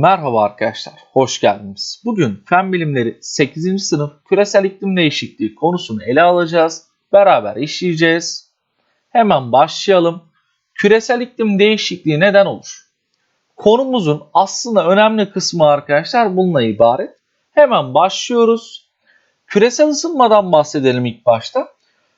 Merhaba arkadaşlar, hoş geldiniz. Bugün Fen Bilimleri 8. sınıf küresel iklim değişikliği konusunu ele alacağız. Beraber işleyeceğiz. Hemen başlayalım. Küresel iklim değişikliği neden olur? Konumuzun aslında önemli kısmı arkadaşlar bununla ibaret. Hemen başlıyoruz. Küresel ısınmadan bahsedelim ilk başta.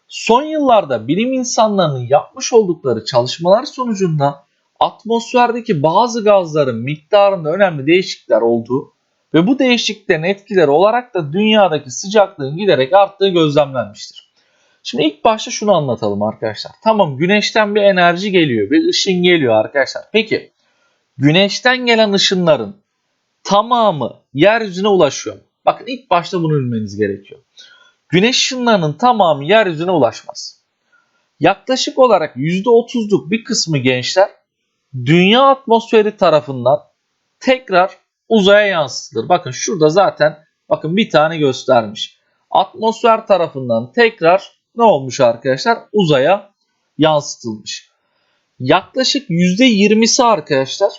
Son yıllarda bilim insanlarının yapmış oldukları çalışmalar sonucunda atmosferdeki bazı gazların miktarında önemli değişiklikler olduğu ve bu değişikliklerin etkileri olarak da dünyadaki sıcaklığın giderek arttığı gözlemlenmiştir. Şimdi ilk başta şunu anlatalım arkadaşlar. Tamam güneşten bir enerji geliyor, bir ışın geliyor arkadaşlar. Peki güneşten gelen ışınların tamamı yeryüzüne ulaşıyor? Bakın ilk başta bunu bilmeniz gerekiyor. Güneş ışınlarının tamamı yeryüzüne ulaşmaz. Yaklaşık olarak %30'luk bir kısmı gençler dünya atmosferi tarafından tekrar uzaya yansıtılır. Bakın şurada zaten bakın bir tane göstermiş. Atmosfer tarafından tekrar ne olmuş arkadaşlar? Uzaya yansıtılmış. Yaklaşık %20'si arkadaşlar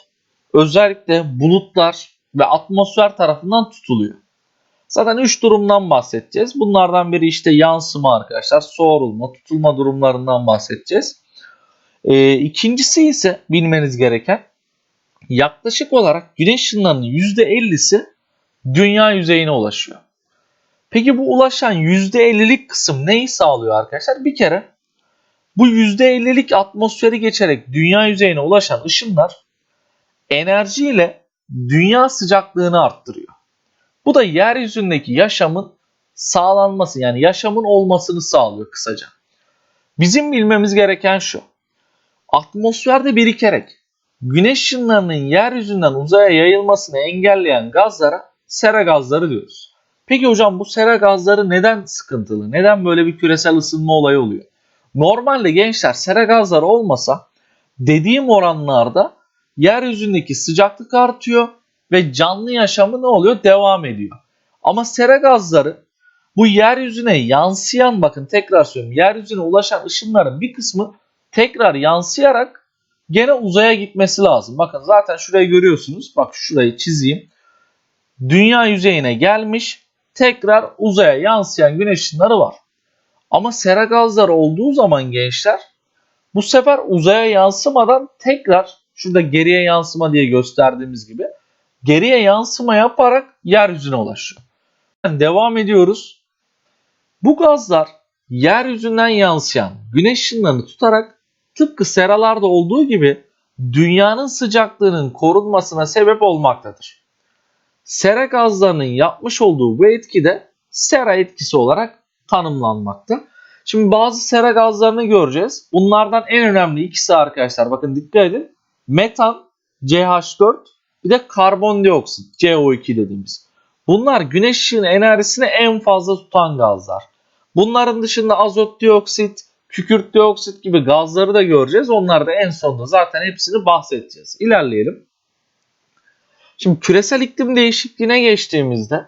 özellikle bulutlar ve atmosfer tarafından tutuluyor. Zaten 3 durumdan bahsedeceğiz. Bunlardan biri işte yansıma arkadaşlar, soğurulma, tutulma durumlarından bahsedeceğiz. E, ikincisi ise bilmeniz gereken yaklaşık olarak güneş ışınlarının %50'si dünya yüzeyine ulaşıyor. Peki bu ulaşan %50'lik kısım neyi sağlıyor arkadaşlar? Bir kere bu %50'lik atmosferi geçerek dünya yüzeyine ulaşan ışınlar enerjiyle dünya sıcaklığını arttırıyor. Bu da yeryüzündeki yaşamın sağlanması yani yaşamın olmasını sağlıyor kısaca. Bizim bilmemiz gereken şu atmosferde birikerek güneş ışınlarının yeryüzünden uzaya yayılmasını engelleyen gazlara sera gazları diyoruz. Peki hocam bu sera gazları neden sıkıntılı? Neden böyle bir küresel ısınma olayı oluyor? Normalde gençler sera gazları olmasa dediğim oranlarda yeryüzündeki sıcaklık artıyor ve canlı yaşamı ne oluyor? Devam ediyor. Ama sera gazları bu yeryüzüne yansıyan bakın tekrar söylüyorum yeryüzüne ulaşan ışınların bir kısmı tekrar yansıyarak gene uzaya gitmesi lazım. Bakın zaten şurayı görüyorsunuz. Bak şurayı çizeyim. Dünya yüzeyine gelmiş. Tekrar uzaya yansıyan güneş ışınları var. Ama sera gazları olduğu zaman gençler bu sefer uzaya yansımadan tekrar şurada geriye yansıma diye gösterdiğimiz gibi geriye yansıma yaparak yeryüzüne ulaşıyor. Yani devam ediyoruz. Bu gazlar yeryüzünden yansıyan güneş ışınlarını tutarak tıpkı seralarda olduğu gibi dünyanın sıcaklığının korunmasına sebep olmaktadır. Sera gazlarının yapmış olduğu bu etki de sera etkisi olarak tanımlanmakta. Şimdi bazı sera gazlarını göreceğiz. Bunlardan en önemli ikisi arkadaşlar bakın dikkat edin. Metan CH4 bir de karbondioksit CO2 dediğimiz. Bunlar güneş ışığının enerjisini en fazla tutan gazlar. Bunların dışında azot dioksit, kükürt dioksit gibi gazları da göreceğiz. Onlar da en sonunda zaten hepsini bahsedeceğiz. İlerleyelim. Şimdi küresel iklim değişikliğine geçtiğimizde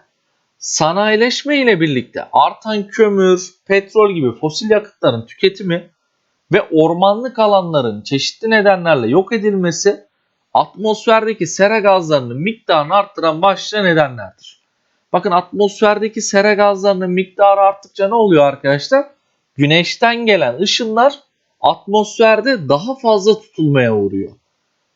sanayileşme ile birlikte artan kömür, petrol gibi fosil yakıtların tüketimi ve ormanlık alanların çeşitli nedenlerle yok edilmesi atmosferdeki sera gazlarının miktarını arttıran başlıca nedenlerdir. Bakın atmosferdeki sera gazlarının miktarı arttıkça ne oluyor arkadaşlar? Güneşten gelen ışınlar atmosferde daha fazla tutulmaya uğruyor.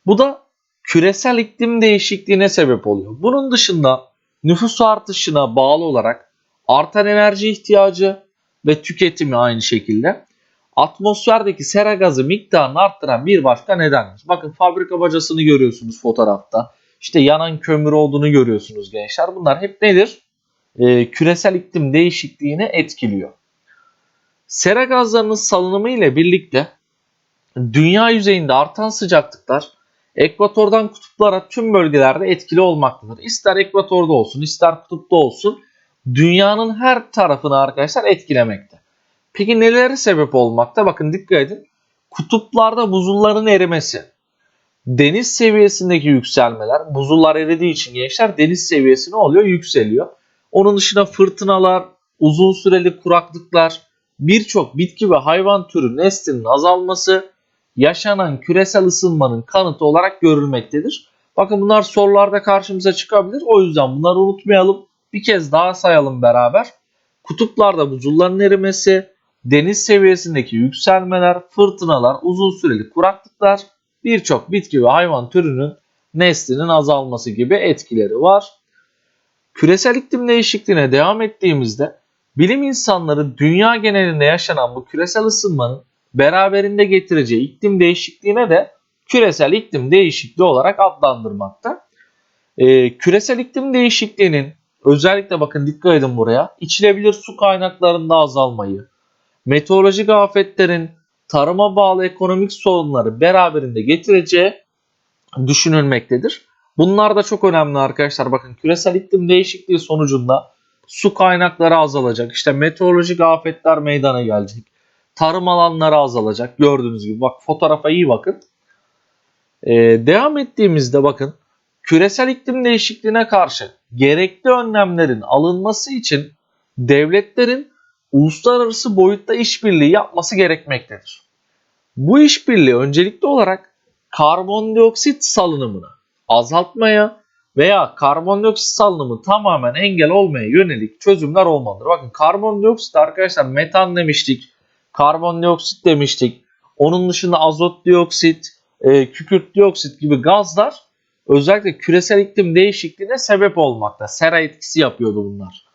Bu da küresel iklim değişikliğine sebep oluyor. Bunun dışında nüfus artışına bağlı olarak artan enerji ihtiyacı ve tüketimi aynı şekilde atmosferdeki sera gazı miktarını arttıran bir başka nedendir. Bakın fabrika bacasını görüyorsunuz fotoğrafta. İşte yanan kömür olduğunu görüyorsunuz gençler. Bunlar hep nedir? Ee, küresel iklim değişikliğini etkiliyor. Sera gazlarının salınımı ile birlikte dünya yüzeyinde artan sıcaklıklar ekvatordan kutuplara tüm bölgelerde etkili olmaktadır. İster ekvatorda olsun ister kutupta olsun dünyanın her tarafını arkadaşlar etkilemekte. Peki neleri sebep olmakta? Bakın dikkat edin. Kutuplarda buzulların erimesi, deniz seviyesindeki yükselmeler, buzullar eridiği için gençler deniz seviyesi ne oluyor? Yükseliyor. Onun dışında fırtınalar, uzun süreli kuraklıklar, birçok bitki ve hayvan türü neslinin azalması yaşanan küresel ısınmanın kanıtı olarak görülmektedir. Bakın bunlar sorularda karşımıza çıkabilir. O yüzden bunları unutmayalım. Bir kez daha sayalım beraber. Kutuplarda buzulların erimesi, deniz seviyesindeki yükselmeler, fırtınalar, uzun süreli kuraklıklar, birçok bitki ve hayvan türünün neslinin azalması gibi etkileri var. Küresel iklim değişikliğine devam ettiğimizde bilim insanları dünya genelinde yaşanan bu küresel ısınmanın beraberinde getireceği iklim değişikliğine de küresel iklim değişikliği olarak adlandırmakta. Ee, küresel iklim değişikliğinin özellikle bakın dikkat edin buraya içilebilir su kaynaklarında azalmayı, meteorolojik afetlerin tarıma bağlı ekonomik sorunları beraberinde getireceği düşünülmektedir. Bunlar da çok önemli arkadaşlar. Bakın küresel iklim değişikliği sonucunda su kaynakları azalacak. İşte meteorolojik afetler meydana gelecek. Tarım alanları azalacak. Gördüğünüz gibi bak fotoğrafa iyi bakın. Ee, devam ettiğimizde bakın küresel iklim değişikliğine karşı gerekli önlemlerin alınması için devletlerin uluslararası boyutta işbirliği yapması gerekmektedir. Bu işbirliği öncelikli olarak karbondioksit salınımını azaltmaya veya karbondioksit salınımı tamamen engel olmaya yönelik çözümler olmalıdır. Bakın karbondioksit arkadaşlar metan demiştik, karbondioksit demiştik. Onun dışında azot dioksit, e, kükürt dioksit gibi gazlar özellikle küresel iklim değişikliğine sebep olmakta. Sera etkisi yapıyordu bunlar.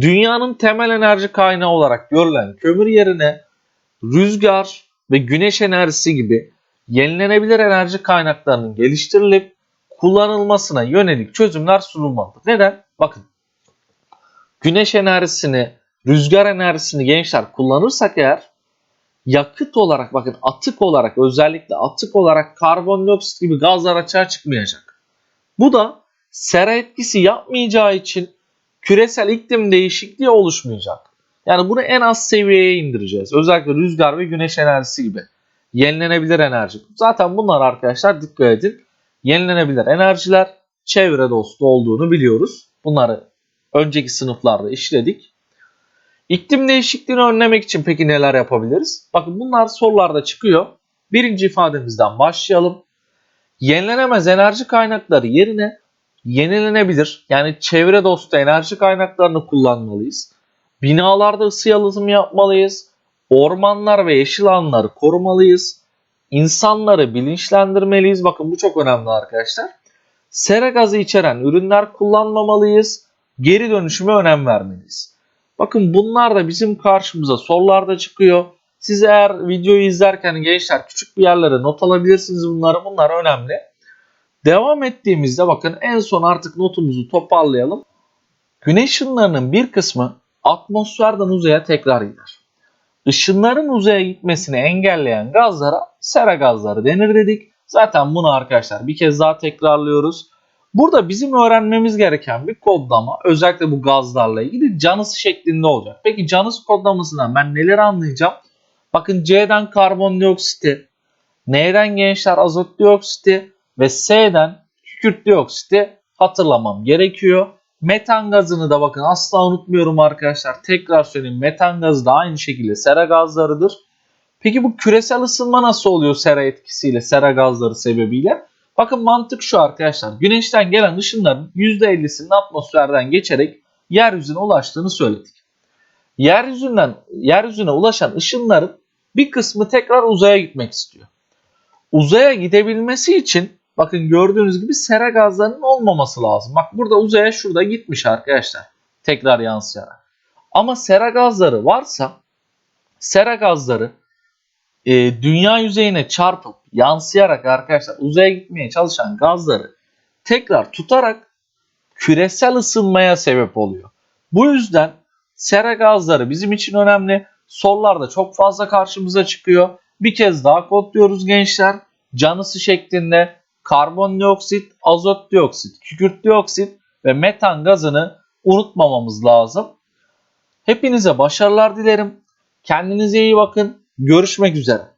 Dünyanın temel enerji kaynağı olarak görülen kömür yerine rüzgar ve güneş enerjisi gibi yenilenebilir enerji kaynaklarının geliştirilip kullanılmasına yönelik çözümler sunulmalıdır. Neden? Bakın güneş enerjisini, rüzgar enerjisini gençler kullanırsak eğer yakıt olarak bakın atık olarak özellikle atık olarak karbondioksit gibi gazlar açığa çıkmayacak. Bu da sera etkisi yapmayacağı için küresel iklim değişikliği oluşmayacak. Yani bunu en az seviyeye indireceğiz. Özellikle rüzgar ve güneş enerjisi gibi. Yenilenebilir enerji. Zaten bunlar arkadaşlar dikkat edin. Yenilenebilir enerjiler çevre dostu olduğunu biliyoruz. Bunları önceki sınıflarda işledik. İklim değişikliğini önlemek için peki neler yapabiliriz? Bakın bunlar sorularda çıkıyor. Birinci ifademizden başlayalım. Yenilenemez enerji kaynakları yerine yenilenebilir yani çevre dostu enerji kaynaklarını kullanmalıyız. Binalarda ısı yalıtımı yapmalıyız. Ormanlar ve yeşil alanları korumalıyız. İnsanları bilinçlendirmeliyiz. Bakın bu çok önemli arkadaşlar. Sera gazı içeren ürünler kullanmamalıyız. Geri dönüşüme önem vermeliyiz. Bakın bunlar da bizim karşımıza sorularda çıkıyor. Siz eğer videoyu izlerken gençler küçük bir yerlere not alabilirsiniz bunları. Bunlar önemli. Devam ettiğimizde bakın en son artık notumuzu toparlayalım. Güneş ışınlarının bir kısmı atmosferden uzaya tekrar gider. Işınların uzaya gitmesini engelleyen gazlara sera gazları denir dedik. Zaten bunu arkadaşlar bir kez daha tekrarlıyoruz. Burada bizim öğrenmemiz gereken bir kodlama özellikle bu gazlarla ilgili canısı şeklinde olacak. Peki canısı kodlamasından ben neler anlayacağım? Bakın C'den karbondioksiti, N'den gençler azot dioksiti ve S'den kükürt dioksiti hatırlamam gerekiyor. Metan gazını da bakın asla unutmuyorum arkadaşlar. Tekrar söyleyeyim metan gazı da aynı şekilde sera gazlarıdır. Peki bu küresel ısınma nasıl oluyor sera etkisiyle, sera gazları sebebiyle? Bakın mantık şu arkadaşlar. Güneşten gelen ışınların %50'sinin atmosferden geçerek yeryüzüne ulaştığını söyledik. Yeryüzünden yeryüzüne ulaşan ışınların bir kısmı tekrar uzaya gitmek istiyor. Uzaya gidebilmesi için bakın gördüğünüz gibi sera gazlarının olmaması lazım. Bak burada uzaya şurada gitmiş arkadaşlar. Tekrar yansıyarak. Ama sera gazları varsa sera gazları e, dünya yüzeyine çarpıp yansıyarak arkadaşlar uzaya gitmeye çalışan gazları tekrar tutarak küresel ısınmaya sebep oluyor. Bu yüzden sera gazları bizim için önemli. Sorularda çok fazla karşımıza çıkıyor. Bir kez daha kodluyoruz gençler. Canısı şeklinde karbondioksit, azot dioksit, kükürt dioksit ve metan gazını unutmamamız lazım. Hepinize başarılar dilerim. Kendinize iyi bakın. Görüşmek üzere.